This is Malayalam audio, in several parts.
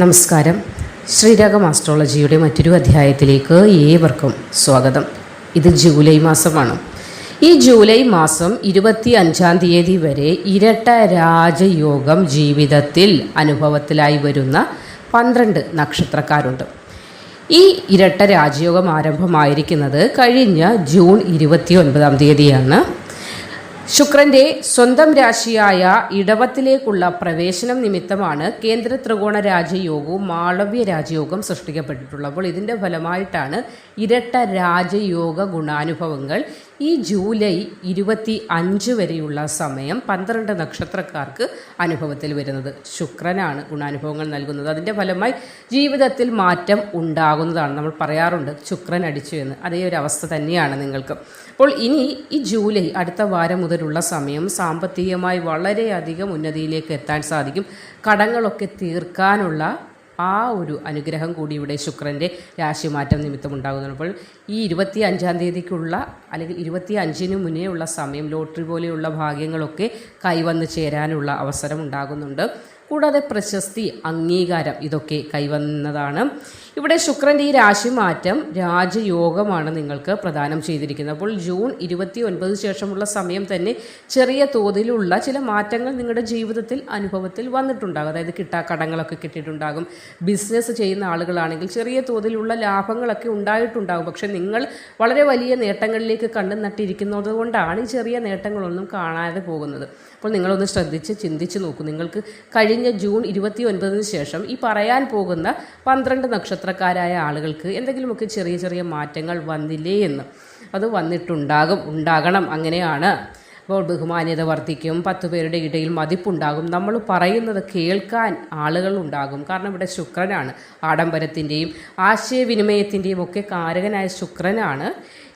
നമസ്കാരം. ശ്രീരാഗം ആസ്ട്രോളജിയുടെ മറ്റൊരു അധ്യായത്തിലേക്ക് ഏവർക്കും സ്വാഗതം. ഇത് ജൂലൈ മാസമാണ്. ഈ ജൂലൈ മാസം ഇരുപത്തി അഞ്ചാം തീയതി വരെ ഇരട്ട രാജയോഗം ജീവിതത്തിൽ അനുഭവത്തിലായി വരുന്ന പന്ത്രണ്ട് നക്ഷത്രക്കാരുണ്ട്. ഈ ഇരട്ട രാജയോഗം ആരംഭമായിരിക്കുന്നത് കഴിഞ്ഞ ജൂൺ ഇരുപത്തി ഒൻപതാം തീയതിയാണ്. ശുക്രന്റെ സ്വന്തം രാശിയായ ഇടവത്തിലേക്കുള്ള പ്രവേശനം നിമിത്തമാണ് കേന്ദ്ര ത്രികോണ രാജയോഗവും മാളവ്യ രാജയോഗം സൃഷ്ടിക്കപ്പെട്ടിട്ടുള്ളത്. അപ്പോൾ ഇതിന്റെ ഫലമായിട്ടാണ് ഇരട്ട രാജയോഗ ഗുണാനുഭവങ്ങൾ ഈ ജൂലൈ ഇരുപത്തി അഞ്ച് വരെയുള്ള സമയം പന്ത്രണ്ട് നക്ഷത്രക്കാർക്ക് അനുഭവത്തിൽ വരുന്നത്. ശുക്രനാണ് ഗുണാനുഭവങ്ങൾ നൽകുന്നത്. അതിന്റെ ഫലമായി ജീവിതത്തിൽ മാറ്റം ഉണ്ടാകുന്നതാണ് നമ്മൾ പറയാറുണ്ട്. ശുക്രൻ അടിച്ചു എന്ന്. അതേ ഒരു അവസ്ഥ തന്നെയാണ് നിങ്ങൾക്ക്. അപ്പോൾ ഇനി ഈ ജൂലൈ അടുത്ത വാരം മുതലുള്ള സമയം സാമ്പത്തികമായി വളരെയധികം ഉന്നതിയിലേക്ക് എത്താൻ സാധിക്കും. കടങ്ങളൊക്കെ തീർക്കാനുള്ള ആ ഒരു അനുഗ്രഹം കൂടി ഇവിടെ ശുക്രന്റെ രാശിമാറ്റം നിമിത്തം ഉണ്ടാകുന്നു അപ്പോൾ ഈ ഇരുപത്തി അഞ്ചാം തീയതിക്കുള്ള അല്ലെങ്കിൽ ഇരുപത്തി അഞ്ചിന് മുന്നേ ഉള്ള സമയം ലോട്ടറി പോലെയുള്ള ഭാഗ്യങ്ങളൊക്കെ കൈവന്ന് ചേരാനുള്ള അവസരം ഉണ്ടാകുന്നുണ്ട്. കൂടാതെ പ്രശസ്തി അംഗീകാരം ഇതൊക്കെ കൈവന്നതാണ്. ഇവിടെ ശുക്രന്റെ ഈ രാശിമാറ്റം രാജയോഗമാണ് നിങ്ങൾക്ക് പ്രദാനം ചെയ്തിരിക്കുന്നത്. അപ്പോൾ ജൂൺ ഇരുപത്തി ഒൻപത് ശേഷമുള്ള സമയം തന്നെ ചെറിയ തോതിലുള്ള ചില മാറ്റങ്ങൾ നിങ്ങളുടെ ജീവിതത്തിൽ അനുഭവത്തിൽ വന്നിട്ടുണ്ടാകും. അതായത് കിട്ടാക്കടങ്ങളൊക്കെ കിട്ടിയിട്ടുണ്ടാകും. ബിസിനസ് ചെയ്യുന്ന ആളുകളാണെങ്കിൽ ചെറിയ തോതിലുള്ള ലാഭങ്ങളൊക്കെ ഉണ്ടായിട്ടുണ്ടാകും. പക്ഷെ നിങ്ങൾ വളരെ വലിയ നേട്ടങ്ങളിലേക്ക് കണ്ടു നട്ടിരിക്കുന്നത് കൊണ്ടാണ് ഈ ചെറിയ നേട്ടങ്ങളൊന്നും കാണാതെ പോകുന്നത്. അപ്പോൾ നിങ്ങളൊന്ന് ശ്രദ്ധിച്ച് ചിന്തിച്ച് നോക്കൂ. നിങ്ങൾക്ക് കഴിഞ്ഞ ജൂൺ ഇരുപത്തി ഒൻപതിന് ശേഷം ഈ പറയാൻ പോകുന്ന പന്ത്രണ്ട് നക്ഷത്രക്കാരായ ആളുകൾക്ക് എന്തെങ്കിലുമൊക്കെ ചെറിയ ചെറിയ മാറ്റങ്ങൾ വന്നില്ലേ എന്ന്. അത് വന്നിട്ടുണ്ടാകും ഉണ്ടാകണം. അങ്ങനെയാണ്. അപ്പോൾ ബഹുമാന്യത വർദ്ധിക്കും പത്ത് പേരുടെ ഇടയിൽ മതിപ്പുണ്ടാകും. നമ്മൾ പറയുന്നത് കേൾക്കാൻ ആളുകൾ ഉണ്ടാകും. കാരണം ഇവിടെ ശുക്രനാണ് ആഡംബരത്തിന്റെയും ആശയവിനിമയത്തിന്റെയും ഒക്കെ കാരകനായ ശുക്രനാണ്.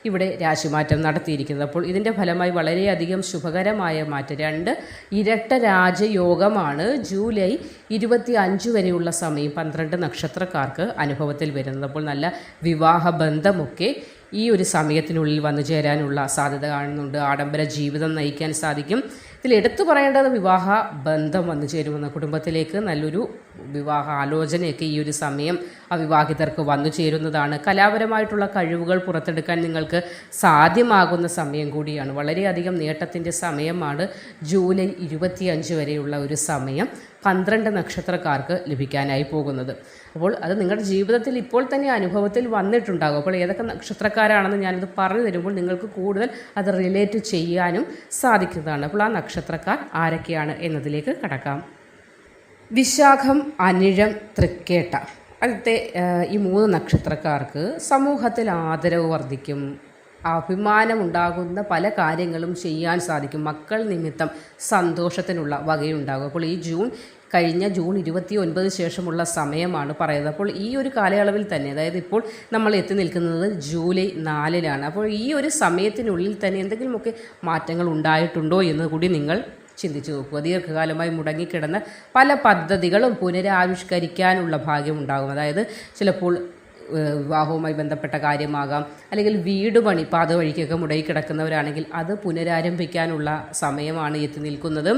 ഇവിടെ രാശിമാറ്റം നടത്തിയിരിക്കുന്നത്. അപ്പോൾ ഇതിന്റെ ഫലമായി വളരെയധികം ശുഭകരമായ മാറ്റം. രണ്ട് ഇരട്ട രാജയോഗമാണ് ജൂലൈ ഇരുപത്തി അഞ്ച് വരെയുള്ള സമയം പന്ത്രണ്ട് നക്ഷത്രക്കാർക്ക് അനുഭവത്തിൽ വരുന്നത്. അപ്പോൾ നല്ല വിവാഹ ബന്ധമൊക്കെ ഈ ഒരു സമയത്തിനുള്ളിൽ വന്നു ചേരാനുള്ള സാധ്യത കാണുന്നുണ്ട്. ആഡംബര ജീവിതം നയിക്കാൻ സാധിക്കും. ഇതിൽ എടുത്തു പറയേണ്ടത് വിവാഹ ബന്ധം വന്നു ചേരുമെന്ന. കുടുംബത്തിലേക്ക് നല്ലൊരു വിവാഹ ആലോചനയൊക്കെ ഈ ഒരു സമയം അവിവാഹിതർക്ക് വന്നു ചേരുന്നതാണ്. കലാപരമായിട്ടുള്ള കഴിവുകൾ പുറത്തെടുക്കാൻ നിങ്ങൾക്ക് സാധ്യമാകുന്ന സമയം കൂടിയാണ്. വളരെയധികം നേട്ടത്തിന്റെ സമയമാണ് ജൂലൈ ഇരുപത്തിയഞ്ച് വരെയുള്ള ഒരു സമയം പന്ത്രണ്ട് നക്ഷത്രക്കാർക്ക് ലഭിക്കാനായി പോകുന്നത്. അപ്പോൾ അത് നിങ്ങളുടെ ജീവിതത്തിൽ ഇപ്പോൾ തന്നെ അനുഭവത്തിൽ വന്നിട്ടുണ്ടാകും. അപ്പോൾ ഏതൊക്കെ നക്ഷത്രക്കാരാണെന്ന് ഞാനിത് പറഞ്ഞു തരുമ്പോൾ നിങ്ങൾക്ക് കൂടുതൽ അത് റിലേറ്റ് ചെയ്യാനും സാധിക്കുന്നതാണ്. അപ്പോൾ ആ നക്ഷത്രക്കാർ ആരൊക്കെയാണ് എന്നതിലേക്ക് കടക്കാം. വിശാഖം അനിഴം തൃക്കേട്ട. അടുത്തെ ഈ മൂന്ന് നക്ഷത്രക്കാർക്ക് സമൂഹത്തിൽ ആദരവ് വർദ്ധിക്കും. അഭിമാനമുണ്ടാകുന്ന പല കാര്യങ്ങളും ചെയ്യാൻ സാധിക്കും. മക്കൾ നിമിത്തം സന്തോഷത്തിനുള്ള വകയുണ്ടാകും. അപ്പോൾ ഈ ജൂൺ കഴിഞ്ഞ ജൂൺ ഇരുപത്തി ഒൻപത് ശേഷമുള്ള സമയമാണ് പറയുന്നത്. അപ്പോൾ ഈ ഒരു കാലയളവിൽ തന്നെ അതായത് ഇപ്പോൾ നമ്മൾ എത്തി നിൽക്കുന്നത് ജൂലൈ നാലിലാണ് അപ്പോൾ ഈ ഒരു സമയത്തിനുള്ളിൽ തന്നെ എന്തെങ്കിലുമൊക്കെ മാറ്റങ്ങൾ ഉണ്ടായിട്ടുണ്ടോ എന്ന് കൂടി നിങ്ങൾ ചിന്തിച്ചു നോക്കുക. ദീർഘകാലമായി മുടങ്ങിക്കിടന്ന പല പദ്ധതികളും പുനരാവിഷ്കരിക്കാനുള്ള ഭാഗ്യമുണ്ടാകും. അതായത് ചിലപ്പോൾ വിവാഹവുമായി ബന്ധപ്പെട്ട കാര്യമാകാം അല്ലെങ്കിൽ വീട് പണി പാത വഴിക്കൊക്കെ മുടങ്ങി കിടക്കുന്നവരാണെങ്കിൽ അത് പുനരാരംഭിക്കാനുള്ള സമയമാണ് എത്തി നിൽക്കുന്നത്.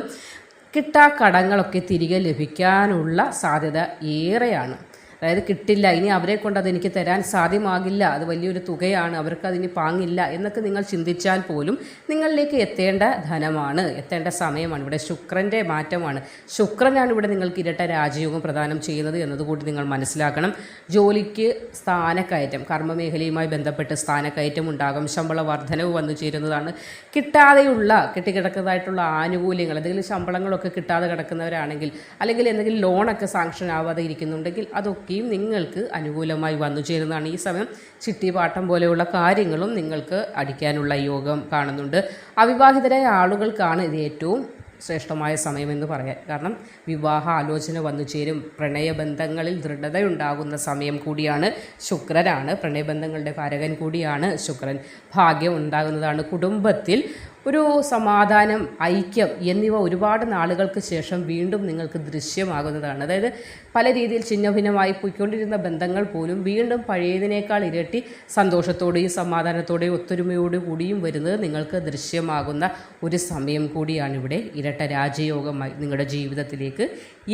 കിട്ടാ കടങ്ങളൊക്കെ തിരികെ ലഭിക്കാനുള്ള സാധ്യത ഏറെയാണ്. അതായത് കിട്ടില്ല. ഇനി അവരെ കൊണ്ട് അതെനിക്ക് തരാൻ സാധ്യമാകില്ല. അത് വലിയൊരു തുകയാണ്. അവർക്ക് അതിന് പാങ്ങില്ല എന്നൊക്കെ നിങ്ങൾ ചിന്തിച്ചാൽ പോലും നിങ്ങളിലേക്ക് എത്തേണ്ട ധനമാണ്. എത്തേണ്ട സമയമാണ്. ഇവിടെ ശുക്രന്റെ മാറ്റമാണ്. ശുക്രനാണ് ഇവിടെ നിങ്ങൾക്ക് ഇരട്ട രാജയോഗം പ്രദാനം ചെയ്യുന്നത് എന്നതുകൂടി നിങ്ങൾ മനസ്സിലാക്കണം. ജോലിക്ക് സ്ഥാനക്കയറ്റം കർമ്മമേഖലയുമായി ബന്ധപ്പെട്ട് സ്ഥാനക്കയറ്റം ഉണ്ടാകും. ശമ്പള വർധനവ് വന്നു ചേരുന്നതാണ്. കിട്ടാതെയുള്ള കെട്ടിക്കിടക്കുന്നതായിട്ടുള്ള ആനുകൂല്യങ്ങൾ എന്തെങ്കിലും ശമ്പളങ്ങളൊക്കെ കിട്ടാതെ കിടക്കുന്നവരാണെങ്കിൽ അല്ലെങ്കിൽ എന്തെങ്കിലും ലോണൊക്കെ സാങ്ഷൻ ആവാതെ ഇരിക്കുന്നുണ്ടെങ്കിൽ അതൊക്കെ ഒക്കെയും നിങ്ങൾക്ക് അനുകൂലമായി വന്നു ചേരുന്നതാണ് ഈ സമയം. ചിട്ടിപാട്ടം പോലെയുള്ള കാര്യങ്ങളും നിങ്ങൾക്ക് അടിക്കാനുള്ള യോഗം കാണുന്നുണ്ട്. അവിവാഹിതരായ ആളുകൾക്കാണ് ഇത് ഏറ്റവും ശ്രേഷ്ഠമായ സമയമെന്ന് പറയാൻ കാരണം വിവാഹ ആലോചന വന്നു ചേരും. പ്രണയബന്ധങ്ങളിൽ ദൃഢതയുണ്ടാകുന്ന സമയം കൂടിയാണ് ശുക്രനാണ്. പ്രണയബന്ധങ്ങളുടെ കാരകൻ കൂടിയാണ് ശുക്രൻ. ഭാഗ്യം ഉണ്ടാകുന്നതാണ് കുടുംബത്തിൽ ഒരു സമാധാനം ഐക്യം എന്നിവ ഒരുപാട് നാളുകൾക്ക് ശേഷം വീണ്ടും നിങ്ങൾക്ക് ദൃശ്യമാകുന്നതാണ്. അതായത് പല രീതിയിൽ ഛിന്നഭിന്നമായി പോയിക്കൊണ്ടിരുന്ന ബന്ധങ്ങൾ പോലും വീണ്ടും പഴയതിനേക്കാൾ ഇരട്ടി സന്തോഷത്തോടെയും സമാധാനത്തോടെയും ഒത്തൊരുമയോടു കൂടിയും വരുന്നത് നിങ്ങൾക്ക് ദൃശ്യമാകുന്ന ഒരു സമയം കൂടിയാണ് ഇവിടെ ഇരട്ട രാജയോഗമായി നിങ്ങളുടെ ജീവിതത്തിലേക്ക്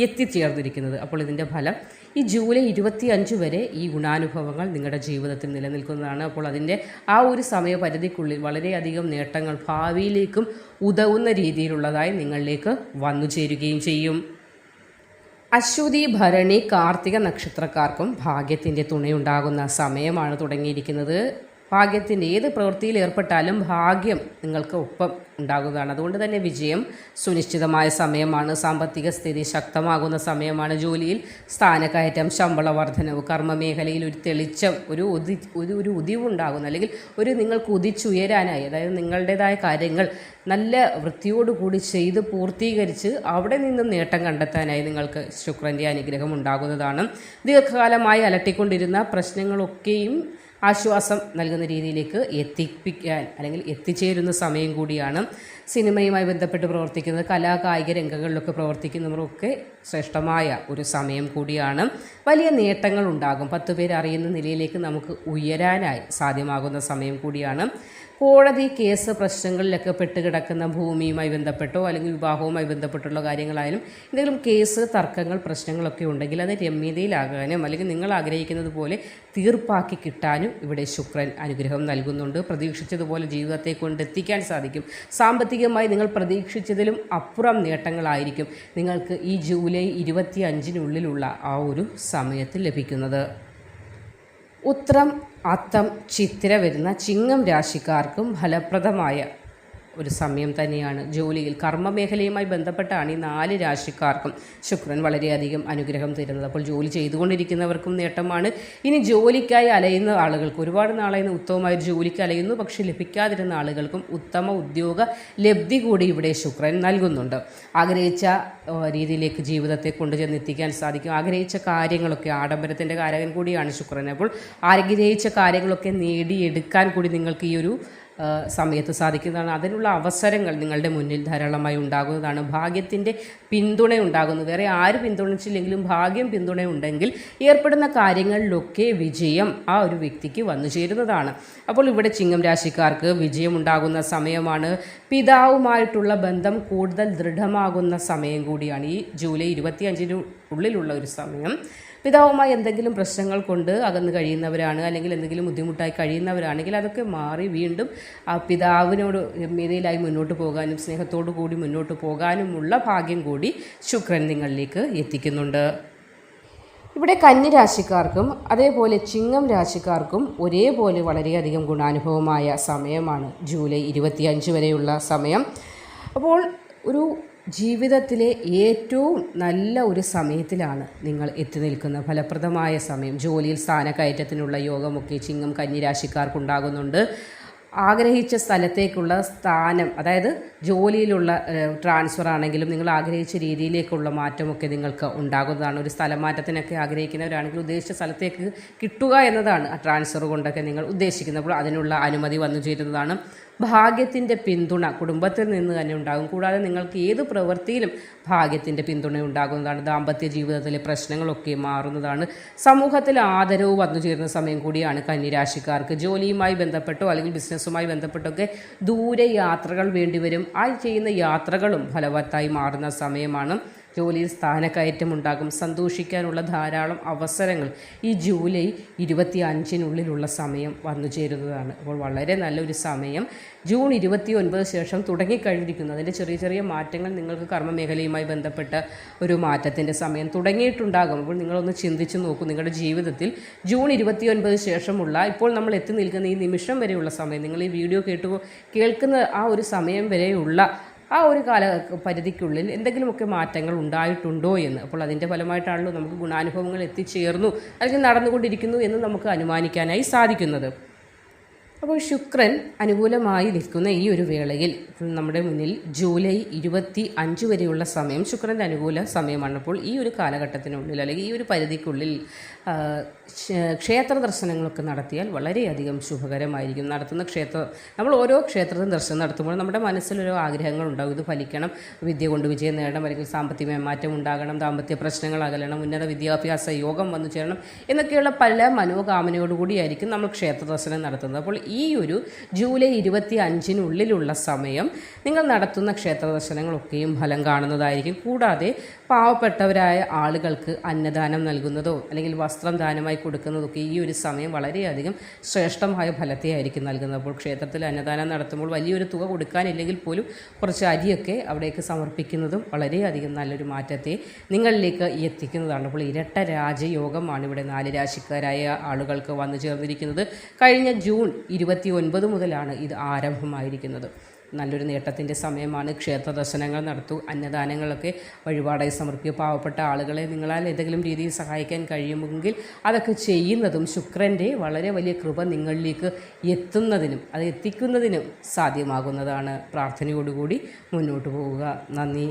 എത്തിച്ചേർന്നിരിക്കുന്നത്. അപ്പോൾ ഇതിന്റെ ഫലം ഈ ജൂലൈ ഇരുപത്തി അഞ്ച് വരെ ഈ ഗുണാനുഭവങ്ങൾ നിങ്ങളുടെ ജീവിതത്തിൽ നിലനിൽക്കുന്നതാണ്. അപ്പോൾ അതിന്റെ ആ ഒരു സമയപരിധിക്കുള്ളിൽ വളരെയധികം നേട്ടങ്ങൾ ഭാവിയിലേക്കും ഉതകുന്ന രീതിയിലുള്ളതായി നിങ്ങളിലേക്ക് വന്നു ചേരുകയും ചെയ്യും. അശ്വതി ഭരണി കാർത്തിക നക്ഷത്രക്കാർക്കും ഭാഗ്യത്തിന്റെ തുണയുണ്ടാകുന്ന സമയമാണ് തുടങ്ങിയിരിക്കുന്നത്. ഭാഗ്യത്തിന്റെ ഏത് പ്രവൃത്തിയിൽ ഏർപ്പെട്ടാലും ഭാഗ്യം നിങ്ങൾക്ക് ഒപ്പം ഉണ്ടാകുന്നതാണ്. അതുകൊണ്ട് തന്നെ വിജയം സുനിശ്ചിതമായ സമയമാണ്. സാമ്പത്തിക സ്ഥിതി ശക്തമാകുന്ന സമയമാണ്. ജോലിയിൽ സ്ഥാനക്കയറ്റം ശമ്പള വർധനവ് കർമ്മമേഖലയിൽ ഒരു തെളിച്ചം ഒരു ഉതി ഒരു ഒരു ഉതിവുണ്ടാകുന്ന. അല്ലെങ്കിൽ ഒരു നിങ്ങൾക്ക് ഉദിച്ചുയരാനായി അതായത് നിങ്ങളുടേതായ കാര്യങ്ങൾ നല്ല വൃത്തിയോടുകൂടി ചെയ്ത് പൂർത്തീകരിച്ച് അവിടെ നിന്നും നേട്ടം കണ്ടെത്താനായി നിങ്ങൾക്ക് ശുക്രന്റെ അനുഗ്രഹം ഉണ്ടാകുന്നതാണ്. ദീർഘകാലമായി അലട്ടിക്കൊണ്ടിരുന്ന പ്രശ്നങ്ങളൊക്കെയും ആശ്വാസം നൽകുന്ന രീതിയിലേക്ക് എത്തിപ്പിക്കാൻ അല്ലെങ്കിൽ എത്തിച്ചേരുന്ന സമയം കൂടിയാണ് സിനിമയുമായി ബന്ധപ്പെട്ട് പ്രവർത്തിക്കുന്നത്. കലാ കായിക രംഗങ്ങളിലൊക്കെ പ്രവർത്തിക്കുന്നവരൊക്കെ ശ്രേഷ്ഠമായ ഒരു സമയം കൂടിയാണ്. വലിയ നേട്ടങ്ങൾ ഉണ്ടാകും. പത്ത് പേര് അറിയുന്ന നിലയിലേക്ക് നമുക്ക് ഉയരാനായി സാധ്യമാകുന്ന സമയം കൂടിയാണ്. കോടതി കേസ് പ്രശ്നങ്ങളിലൊക്കെ പെട്ടുകിടക്കുന്ന ഭൂമിയുമായി ബന്ധപ്പെട്ടോ അല്ലെങ്കിൽ വിവാഹവുമായി ബന്ധപ്പെട്ടുള്ള കാര്യങ്ങളായാലും എന്തെങ്കിലും കേസ് തർക്കങ്ങൾ പ്രശ്നങ്ങളൊക്കെ ഉണ്ടെങ്കിൽ അത് രമ്യതയിലാകാനും അല്ലെങ്കിൽ നിങ്ങൾ ആഗ്രഹിക്കുന്നത് പോലെ തീർപ്പാക്കി കിട്ടാനും ഇവിടെ ശുക്രൻ അനുഗ്രഹം നൽകുന്നുണ്ട്. പ്രതീക്ഷിച്ചതുപോലെ ജീവിതത്തെ കൊണ്ടെത്തിക്കാൻ സാധിക്കും. സാമ്പത്തികമായി നിങ്ങൾ പ്രതീക്ഷിച്ചതിലും അപ്പുറം നേട്ടങ്ങളായിരിക്കും നിങ്ങൾക്ക് ഈ ജൂലൈ ഇരുപത്തി അഞ്ചിനുള്ളിലുള്ള ആ ഒരു സമയത്ത് ലഭിക്കുന്നത്. ഉത്രം അത്തം ചിത്തിര വരുന്ന ചിങ്ങം രാശിക്കാർക്കും ഫലപ്രദമായ ഒരു സമയം തന്നെയാണ്. ജോലിയിൽ കർമ്മമേഖലയുമായി ബന്ധപ്പെട്ടാണ് ഈ നാല് രാശിക്കാർക്കും ശുക്രൻ വളരെയധികം അനുഗ്രഹം തരുന്നത്. അപ്പോൾ ജോലി ചെയ്തുകൊണ്ടിരിക്കുന്നവർക്കും നേട്ടമാണ്. ഇനി ജോലിക്കായി അലയുന്ന ആളുകൾക്ക് ഒരുപാട് നാളായി ഉത്തമമായ ജോലിക്ക് അലയുന്നു. പക്ഷേ ലഭിക്കാതിരുന്ന ആളുകൾക്കും ഉത്തമ ഉദ്യോഗ ലബ്ധി കൂടി ഇവിടെ ശുക്രൻ നൽകുന്നുണ്ട്. ആഗ്രഹിച്ച രീതിയിലേക്ക് ജീവിതത്തെ കൊണ്ടുചെന്ന് എത്തിക്കാൻ സാധിക്കും. ആഗ്രഹിച്ച കാര്യങ്ങളൊക്കെ ആഡംബരത്തിന്റെ കാരകൻ കൂടിയാണ് ശുക്രൻ. അപ്പോൾ ആഗ്രഹിച്ച കാര്യങ്ങളൊക്കെ നേടിയെടുക്കാൻ കൂടി നിങ്ങൾക്ക് ഈ ഒരു സമയത്ത് സാധിക്കുന്നതാണ്. അതിനുള്ള അവസരങ്ങൾ നിങ്ങളുടെ മുന്നിൽ ധാരാളമായി ഉണ്ടാകുന്നതാണ്. ഭാഗ്യത്തിന്റെ പിന്തുണ ഉണ്ടാകുന്നു. വേറെ ആര് പിന്തുണച്ചില്ലെങ്കിലും ഭാഗ്യം പിന്തുണയുണ്ടെങ്കിൽ ഏർപ്പെടുന്ന കാര്യങ്ങളിലൊക്കെ വിജയം ആ ഒരു വ്യക്തിക്ക് വന്നു ചേരുന്നതാണ്. അപ്പോൾ ഇവിടെ ചിങ്ങം രാശിക്കാർക്ക് വിജയമുണ്ടാകുന്ന സമയമാണ്. പിതാവുമായിട്ടുള്ള ബന്ധം കൂടുതൽ ദൃഢമാകുന്ന സമയം കൂടിയാണ്. ഈ ജൂലൈ ഇരുപത്തിയഞ്ചിന് ഉള്ളിലുള്ള ഒരു സമയം. പിതാവുമായി എന്തെങ്കിലും പ്രശ്നങ്ങൾ കൊണ്ട് അകന്ന് കഴിയുന്നവരാണ് അല്ലെങ്കിൽ എന്തെങ്കിലും ബുദ്ധിമുട്ടായി കഴിയുന്നവരാണെങ്കിൽ അതൊക്കെ മാറി വീണ്ടും ആ പിതാവിനോട് ഗമ്യതയിലായി മുന്നോട്ട് പോകാനും സ്നേഹത്തോടു കൂടി മുന്നോട്ട് പോകാനുമുള്ള ഭാഗ്യം കൂടി ശുക്രൻ നിങ്ങളിലേക്ക് എത്തിക്കുന്നുണ്ട്. ഇവിടെ കന്നി രാശിക്കാർക്കും അതേപോലെ ചിങ്ങം രാശിക്കാർക്കും ഒരേപോലെ വളരെയധികം ഗുണാനുഭവമായ സമയമാണ് ജൂലൈ ഇരുപത്തിയഞ്ച് വരെയുള്ള സമയം. അപ്പോൾ ഒരു ജീവിതത്തിലെ ഏറ്റവും നല്ല ഒരു സമയത്തിലാണ് നിങ്ങൾ എത്തി നിൽക്കുന്നത്. ഫലപ്രദമായ സമയം. ജോലിയിൽ സ്ഥാനക്കയറ്റത്തിനുള്ള യോഗമൊക്കെ ചിങ്ങം കന്നിരാശിക്കാർക്കുണ്ടാകുന്നുണ്ട് ആഗ്രഹിച്ച സ്ഥലത്തേക്കുള്ള സ്ഥാനം അതായത് ജോലിയിലുള്ള ട്രാൻസ്ഫർ ആണെങ്കിലും നിങ്ങൾ ആഗ്രഹിച്ച രീതിയിലേക്കുള്ള മാറ്റമൊക്കെ നിങ്ങൾക്ക് ഉണ്ടാകുന്നതാണ്. ഒരു സ്ഥലം മാറ്റത്തിനൊക്കെ ആഗ്രഹിക്കുന്നവരാണെങ്കിൽ ഉദ്ദേശിച്ച സ്ഥലത്തേക്ക് കിട്ടുക എന്നതാണ് ആ ട്രാൻസ്ഫർ കൊണ്ടൊക്കെ നിങ്ങൾ ഉദ്ദേശിക്കുന്നത്. അതിനുള്ള അനുമതി വന്നു ചേരുന്നതാണ്. ഭാഗ്യത്തിന്റെ പിന്തുണ കുടുംബത്തിൽ നിന്ന് തന്നെ ഉണ്ടാകും. കൂടാതെ നിങ്ങൾക്ക് ഏത് പ്രവൃത്തിയിലും ഭാഗ്യത്തിന്റെ പിന്തുണ ഉണ്ടാകുന്നതാണ്. ദാമ്പത്യ ജീവിതത്തിലെ പ്രശ്നങ്ങളൊക്കെ മാറുന്നതാണ്. സമൂഹത്തിൽ ആദരവ് വന്നു ചേരുന്ന സമയം കൂടിയാണ് കന്നിരാശിക്കാർക്ക്. ജോലിയുമായി ബന്ധപ്പെട്ടോ അല്ലെങ്കിൽ ബിസിനസ്സുമായി ബന്ധപ്പെട്ടൊക്കെ ദൂരെ യാത്രകൾ വേണ്ടിവരും. ആ ചെയ്യുന്ന യാത്രകളും ഫലവത്തായി മാറുന്ന സമയമാണ്. ജോലിയിൽ സ്ഥാനക്കയറ്റം ഉണ്ടാകും. സന്തോഷിക്കാനുള്ള ധാരാളം അവസരങ്ങൾ ഈ ജൂലൈ ഇരുപത്തി അഞ്ചിനുള്ളിലുള്ള സമയം വന്നു ചേരുന്നതാണ്. അപ്പോൾ വളരെ നല്ലൊരു സമയം. ജൂൺ ഇരുപത്തി ഒൻപത് ശേഷം തുടങ്ങിക്കഴിഞ്ഞിരിക്കുന്നു. അതിന്റെ ചെറിയ ചെറിയ മാറ്റങ്ങൾ നിങ്ങൾക്ക് കർമ്മമേഖലയുമായി ബന്ധപ്പെട്ട ഒരു മാറ്റത്തിന്റെ സമയം തുടങ്ങിയിട്ടുണ്ടാകും. അപ്പോൾ നിങ്ങളൊന്ന് ചിന്തിച്ച് നോക്കൂ. നിങ്ങളുടെ ജീവിതത്തിൽ ജൂൺ ഇരുപത്തി ഒൻപത് ശേഷമുള്ള ഇപ്പോൾ നമ്മൾ എത്തി നിൽക്കുന്ന ഈ നിമിഷം വരെയുള്ള സമയം. നിങ്ങൾ ഈ വീഡിയോ കേട്ടു കേൾക്കുന്ന ആ ഒരു സമയം വരെയുള്ള ആ ഒരു കാല പരിധിക്കുള്ളിൽ എന്തെങ്കിലുമൊക്കെ മാറ്റങ്ങൾ ഉണ്ടായിട്ടുണ്ടോ എന്ന്. അപ്പോൾ അതിന്റെ ഫലമായിട്ടാണല്ലോ നമുക്ക് ഗുണാനുഭവങ്ങൾ എത്തിച്ചേർന്നു അല്ലെങ്കിൽ നടന്നുകൊണ്ടിരിക്കുന്നു എന്ന് നമുക്ക് അനുമാനിക്കാനായി സാധിക്കുന്നത്. അപ്പോൾ ശുക്രൻ അനുകൂലമായി നിൽക്കുന്ന ഈ ഒരു വേളയിൽ നമ്മുടെ മുന്നിൽ ജൂലൈ ഇരുപത്തി അഞ്ച് വരെയുള്ള സമയം ശുക്രന്റെ അനുകൂല സമയമാണ്. അപ്പോൾ ഈ ഒരു കാലഘട്ടത്തിനുള്ളിൽ അല്ലെങ്കിൽ ഈ ഒരു പരിധിക്കുള്ളിൽ ക്ഷേത്ര ദർശനങ്ങളൊക്കെ നടത്തിയാൽ വളരെയധികം ശുഭകരമായിരിക്കും. നടത്തുന്ന ക്ഷേത്ര നമ്മൾ ഓരോ ക്ഷേത്രത്തിൽ ദർശനം നടത്തുമ്പോൾ നമ്മുടെ മനസ്സിലൊരു ആഗ്രഹങ്ങൾ ഉണ്ടാകും ഇത് ഫലിക്കണം വിദ്യ കൊണ്ട് വിജയം നേടണം അല്ലെങ്കിൽ സാമ്പത്തിക മാറ്റം ഉണ്ടാകണം ദാമ്പത്യ പ്രശ്നങ്ങൾ അകലണം ഉന്നത വിദ്യാഭ്യാസ യോഗം വന്നു ചേരണം എന്നൊക്കെയുള്ള പല മനോകാമനയോടുകൂടിയായിരിക്കും നമ്മൾ ക്ഷേത്ര ദർശനം നടത്തുന്നത്. അപ്പോൾ ഒരു ജൂലൈ ഇരുപത്തി അഞ്ചിനുള്ളിലുള്ള സമയം നിങ്ങൾ നടത്തുന്ന ക്ഷേത്ര ദർശനങ്ങളൊക്കെയും ഫലം കാണുന്നതായിരിക്കും. കൂടാതെ പാവപ്പെട്ടവരായ ആളുകൾക്ക് അന്നദാനം നൽകുന്നതോ അല്ലെങ്കിൽ വസ്ത്രം ദാനമായി കൊടുക്കുന്നതൊക്കെ ഈ ഒരു സമയം വളരെയധികം ശ്രേഷ്ഠമായ ഫലത്തെ ആയിരിക്കും നൽകുന്നത്. അപ്പോൾ ക്ഷേത്രത്തിൽ അന്നദാനം നടത്തുമ്പോൾ വലിയൊരു തുക കൊടുക്കാനില്ലെങ്കിൽ പോലും കുറച്ച് അരിയൊക്കെ അവിടേക്ക് സമർപ്പിക്കുന്നതും വളരെയധികം നല്ലൊരു മാറ്റത്തെ നിങ്ങളിലേക്ക് എത്തിക്കുന്നതാണ്. അപ്പോൾ ഇരട്ട രാജയോഗമാണ് ഇവിടെ നാല് രാശിക്കാരായ ആളുകൾക്ക് വന്നു ചേർന്നിരിക്കുന്നത്. കഴിഞ്ഞ ജൂൺ ഇരുപത്തി ഒൻപത് മുതലാണ് ഇത് ആരംഭമായിരിക്കുന്നത്. നല്ലൊരു നേട്ടത്തിന്റെ സമയമാണ്. ക്ഷേത്ര ദർശനങ്ങൾ നടത്തൂ. അന്നദാനങ്ങളൊക്കെ വഴിപാടായി സമർപ്പിക്കുക പാവപ്പെട്ട ആളുകളെ നിങ്ങളാൽ ഏതെങ്കിലും രീതിയിൽ സഹായിക്കാൻ കഴിയുമെങ്കിൽ അതൊക്കെ ചെയ്യുന്നതും ശുക്രന്റെ വളരെ വലിയ കൃപ നിങ്ങളിലേക്ക് എത്തുന്നതിനും അത് എത്തിക്കുന്നതിനും സാധ്യമാകുന്നതാണ് പ്രാർത്ഥനയോടുകൂടി മുന്നോട്ട് പോവുക. നന്ദി.